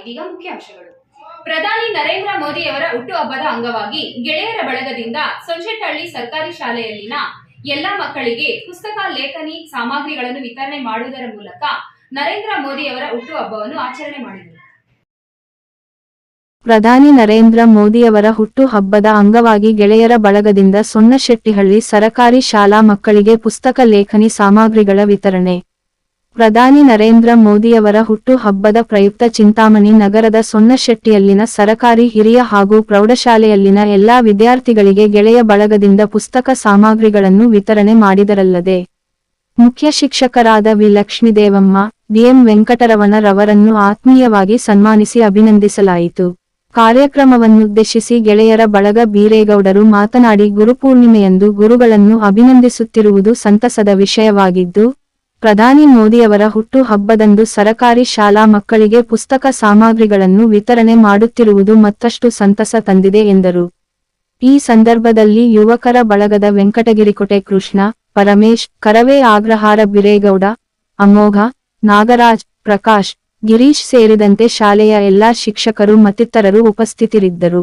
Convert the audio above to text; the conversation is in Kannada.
ಇದೀಗ ಮುಖ್ಯಾಂಶಗಳು ಪ್ರಧಾನಿ ನರೇಂದ್ರ ಮೋದಿ ಅವರ ಹುಟ್ಟುಹಬ್ಬದ ಅಂಗವಾಗಿ ಗೆಳೆಯರ ಬಳಗದಿಂದ ಸೊಂಚೆಟ್ಟಹಳ್ಳಿ ಸರ್ಕಾರಿ ಶಾಲೆಯಲ್ಲಿನ ಎಲ್ಲಾ ಮಕ್ಕಳಿಗೆ ಪುಸ್ತಕ, ಲೇಖನಿ, ಸಾಮಗ್ರಿಗಳನ್ನು ವಿತರಣೆ ಮಾಡುವುದರ ಮೂಲಕ ನರೇಂದ್ರ ಮೋದಿ ಅವರ ಹುಟ್ಟುಹಬ್ಬವನ್ನು ಆಚರಣೆ ಮಾಡಿದರು. ಪ್ರಧಾನಿ ನರೇಂದ್ರ ಮೋದಿಯವರ ಹುಟ್ಟು ಹಬ್ಬದ ಅಂಗವಾಗಿ ಗೆಳೆಯರ ಬಳಗದಿಂದ ಸೊನ್ನಶೆಟ್ಟಿಹಳ್ಳಿ ಸರಕಾರಿ ಶಾಲಾ ಮಕ್ಕಳಿಗೆ ಪುಸ್ತಕ, ಲೇಖನಿ, ಸಾಮಗ್ರಿಗಳ ವಿತರಣೆ. ಪ್ರಧಾನಿ ನರೇಂದ್ರ ಮೋದಿಯವರ ಹುಟ್ಟು ಹಬ್ಬದ ಪ್ರಯುಕ್ತ ಚಿಂತಾಮಣಿ ನಗರದ ಸೊನ್ನಶೆಟ್ಟಿಯಲ್ಲಿನ ಸರಕಾರಿ ಹಿರಿಯ ಹಾಗೂ ಪ್ರೌಢಶಾಲೆಯಲ್ಲಿನ ಎಲ್ಲಾ ವಿದ್ಯಾರ್ಥಿಗಳಿಗೆ ಗೆಳೆಯ ಬಳಗದಿಂದ ಪುಸ್ತಕ ಸಾಮಗ್ರಿಗಳನ್ನು ವಿತರಣೆ ಮಾಡಿದರಲ್ಲದೆ, ಮುಖ್ಯ ಶಿಕ್ಷಕರಾದ ವಿ. ಲಕ್ಷ್ಮೀದೇವಮ್ಮ ಡಿಎಂ ವೆಂಕಟರವಣರವರನ್ನು ಆತ್ಮೀಯವಾಗಿ ಸನ್ಮಾನಿಸಿ ಅಭಿನಂದಿಸಲಾಯಿತು. ಕಾರ್ಯಕ್ರಮವನ್ನುದ್ದೇಶಿಸಿ ಗೆಳೆಯರ ಬಳಗ ಬೀರೇಗೌಡರು ಮಾತನಾಡಿ, ಗುರುಪೂರ್ಣಿಮೆಯಂದು ಗುರುಗಳನ್ನು ಅಭಿನಂದಿಸುತ್ತಿರುವುದು ಸಂತಸದ ವಿಷಯವಾಗಿದ್ದು ಪ್ರಧಾನಿ ಮೋದಿಯವರ ಹುಟ್ಟು ಹಬ್ಬದಂದು ಸರಕಾರಿ ಶಾಲಾ ಮಕ್ಕಳಿಗೆ ಪುಸ್ತಕ ಸಾಮಗ್ರಿಗಳನ್ನು ವಿತರಣೆ ಮಾಡುತ್ತಿರುವುದು ಮತ್ತಷ್ಟು ಸಂತಸ ತಂದಿದೆ ಎಂದರು. ಈ ಸಂದರ್ಭದಲ್ಲಿ ಯುವಕರ ಬಳಗದ ವೆಂಕಟಗಿರಿಕೋಟೆ ಕೃಷ್ಣ, ಪರಮೇಶ್, ಕರವೇ ಆಗ್ರಹಾರ ಬಿರೇಗೌಡ, ಅಮೋಘ, ನಾಗರಾಜ್, ಪ್ರಕಾಶ್, ಗಿರೀಶ್ ಸೇರಿದಂತೆ ಶಾಲೆಯ ಎಲ್ಲಾ ಶಿಕ್ಷಕರು ಮತ್ತಿತರರು ಉಪಸ್ಥಿತರಿದ್ದರು.